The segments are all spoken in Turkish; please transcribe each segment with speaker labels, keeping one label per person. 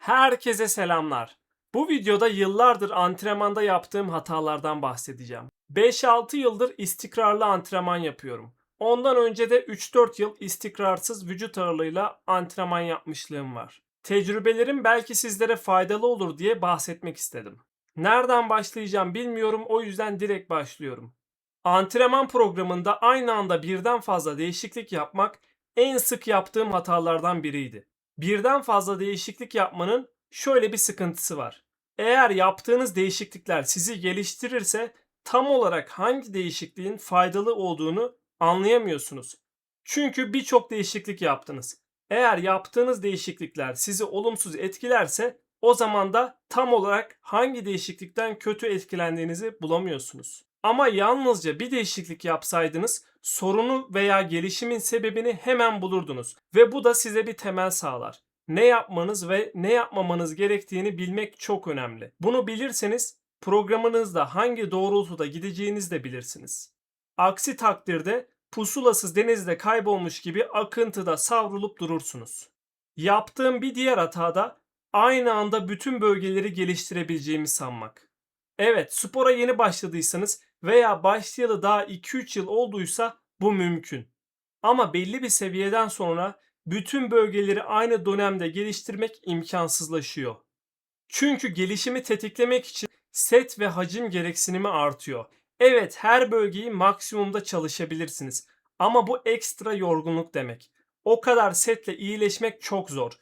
Speaker 1: Herkese selamlar. Bu videoda yıllardır antrenmanda yaptığım hatalardan bahsedeceğim. 5-6 yıldır istikrarlı antrenman yapıyorum. Ondan önce de 3-4 yıl istikrarsız vücut ağırlığıyla antrenman yapmışlığım var. Tecrübelerim belki sizlere faydalı olur diye bahsetmek istedim. Nereden başlayacağım bilmiyorum o yüzden direkt başlıyorum. Antrenman programında aynı anda birden fazla değişiklik yapmak en sık yaptığım hatalardan biriydi. Birden fazla değişiklik yapmanın şöyle bir sıkıntısı var. Eğer yaptığınız değişiklikler sizi geliştirirse tam olarak hangi değişikliğin faydalı olduğunu anlayamıyorsunuz. Çünkü birçok değişiklik yaptınız. Eğer yaptığınız değişiklikler sizi olumsuz etkilerse o zaman da tam olarak hangi değişiklikten kötü etkilendiğinizi bulamıyorsunuz. Ama yalnızca bir değişiklik yapsaydınız sorunu veya gelişimin sebebini hemen bulurdunuz ve bu da size bir temel sağlar. Ne yapmanız ve ne yapmamanız gerektiğini bilmek çok önemli. Bunu bilirseniz programınızda hangi doğrultuda gideceğinizi de bilirsiniz. Aksi takdirde pusulasız denizde kaybolmuş gibi akıntıda savrulup durursunuz. Yaptığım bir diğer hata da aynı anda bütün bölgeleri geliştirebileceğimi sanmak. Evet, spora yeni başladıysanız veya başlayalı daha 2-3 yıl olduysa bu mümkün. Ama belli bir seviyeden sonra bütün bölgeleri aynı dönemde geliştirmek imkansızlaşıyor. Çünkü gelişimi tetiklemek için set ve hacim gereksinimi artıyor. Evet, her bölgeyi maksimumda çalışabilirsiniz ama bu ekstra yorgunluk demek. O kadar setle iyileşmek çok zor.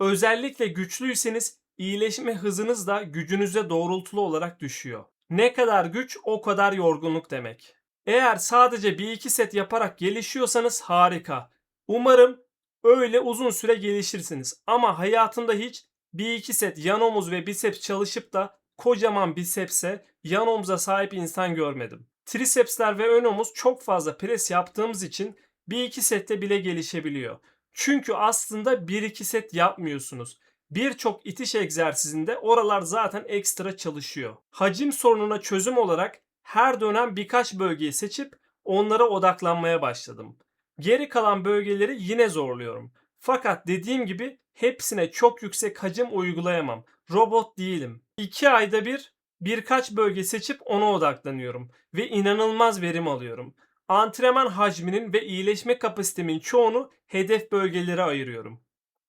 Speaker 1: Özellikle güçlüyseniz iyileşme hızınız da gücünüze doğrultulu olarak düşüyor. Ne kadar güç o kadar yorgunluk demek. Eğer sadece 1-2 set yaparak gelişiyorsanız harika. Umarım öyle uzun süre gelişirsiniz. Ama hayatımda hiç 1-2 set yan omuz ve biceps çalışıp da kocaman bicepse yan omuza sahip insan görmedim. Trisepsler ve ön omuz çok fazla pres yaptığımız için 1-2 sette bile gelişebiliyor. Çünkü aslında 1-2 set yapmıyorsunuz. Birçok itiş egzersizinde oralar zaten ekstra çalışıyor. Hacim sorununa çözüm olarak her dönem birkaç bölgeyi seçip onlara odaklanmaya başladım. Geri kalan bölgeleri yine zorluyorum. Fakat dediğim gibi hepsine çok yüksek hacim uygulayamam. Robot değilim. 2 ayda bir birkaç bölge seçip ona odaklanıyorum ve inanılmaz verim alıyorum. Antrenman hacminin ve iyileşme kapasitemin çoğunu hedef bölgelere ayırıyorum.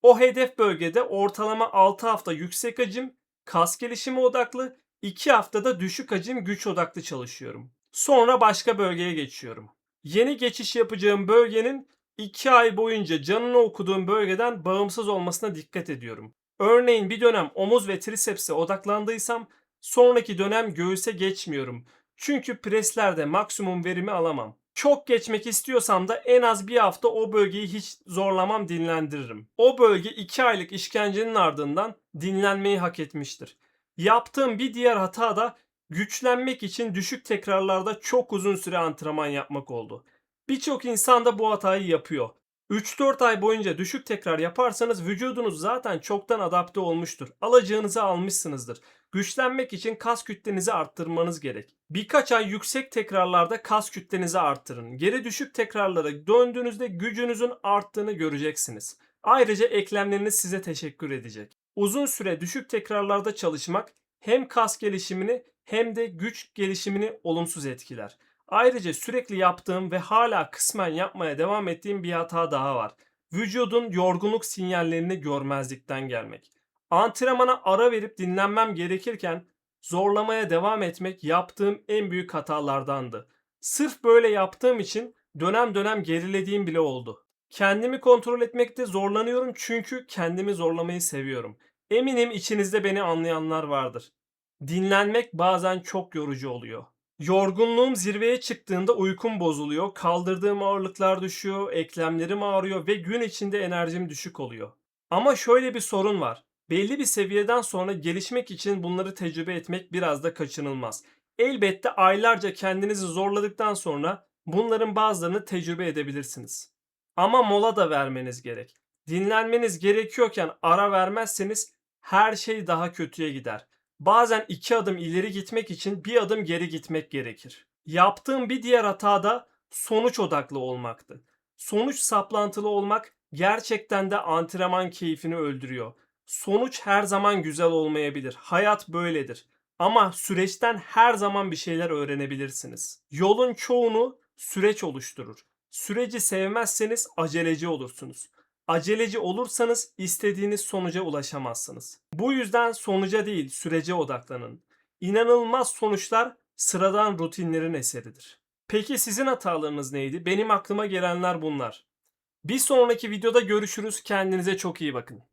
Speaker 1: O hedef bölgede ortalama 6 hafta yüksek hacim, kas gelişimi odaklı, 2 haftada düşük hacim güç odaklı çalışıyorum. Sonra başka bölgeye geçiyorum. Yeni geçiş yapacağım bölgenin 2 ay boyunca canını okuduğum bölgeden bağımsız olmasına dikkat ediyorum. Örneğin bir dönem omuz ve trisepse odaklandıysam sonraki dönem göğüse geçmiyorum. Çünkü preslerde maksimum verimi alamam. Çok geçmek istiyorsam da en az bir hafta o bölgeyi hiç zorlamam dinlendiririm. O bölge 2 aylık işkencenin ardından dinlenmeyi hak etmiştir. Yaptığım bir diğer hata da güçlenmek için düşük tekrarlarda çok uzun süre antrenman yapmak oldu. Birçok insan da bu hatayı yapıyor. 3-4 ay boyunca düşük tekrar yaparsanız vücudunuz zaten çoktan adapte olmuştur. Alacağınızı almışsınızdır. Güçlenmek için kas kütlenizi arttırmanız gerek. Birkaç ay yüksek tekrarlarda kas kütlenizi arttırın. Geri düşük tekrarlara döndüğünüzde gücünüzün arttığını göreceksiniz. Ayrıca eklemleriniz size teşekkür edecek. Uzun süre düşük tekrarlarda çalışmak hem kas gelişimini hem de güç gelişimini olumsuz etkiler. Ayrıca sürekli yaptığım ve hala kısmen yapmaya devam ettiğim bir hata daha var. Vücudun yorgunluk sinyallerini görmezlikten gelmek. Antrenmana ara verip dinlenmem gerekirken zorlamaya devam etmek yaptığım en büyük hatalardandı. Sırf böyle yaptığım için dönem dönem gerilediğim bile oldu. Kendimi kontrol etmekte zorlanıyorum çünkü kendimi zorlamayı seviyorum. Eminim içinizde beni anlayanlar vardır. Dinlenmek bazen çok yorucu oluyor. Yorgunluğum zirveye çıktığında uykum bozuluyor, kaldırdığım ağırlıklar düşüyor, eklemlerim ağrıyor ve gün içinde enerjim düşük oluyor. Ama şöyle bir sorun var. Belli bir seviyeden sonra gelişmek için bunları tecrübe etmek biraz da kaçınılmaz. Elbette aylarca kendinizi zorladıktan sonra bunların bazılarını tecrübe edebilirsiniz. Ama mola da vermeniz gerek. Dinlenmeniz gerekiyorken ara vermezseniz her şey daha kötüye gider. Bazen iki adım ileri gitmek için bir adım geri gitmek gerekir. Yaptığım bir diğer hata da sonuç odaklı olmaktı. Sonuç saplantılı olmak gerçekten de antrenman keyfini öldürüyor. Sonuç her zaman güzel olmayabilir. Hayat böyledir. Ama süreçten her zaman bir şeyler öğrenebilirsiniz. Yolun çoğunu süreç oluşturur. Süreci sevmezseniz aceleci olursunuz. Aceleci olursanız istediğiniz sonuca ulaşamazsınız. Bu yüzden sonuca değil sürece odaklanın. İnanılmaz sonuçlar sıradan rutinlerin eseridir. Peki sizin hatalarınız neydi? Benim aklıma gelenler bunlar. Bir sonraki videoda görüşürüz. Kendinize çok iyi bakın.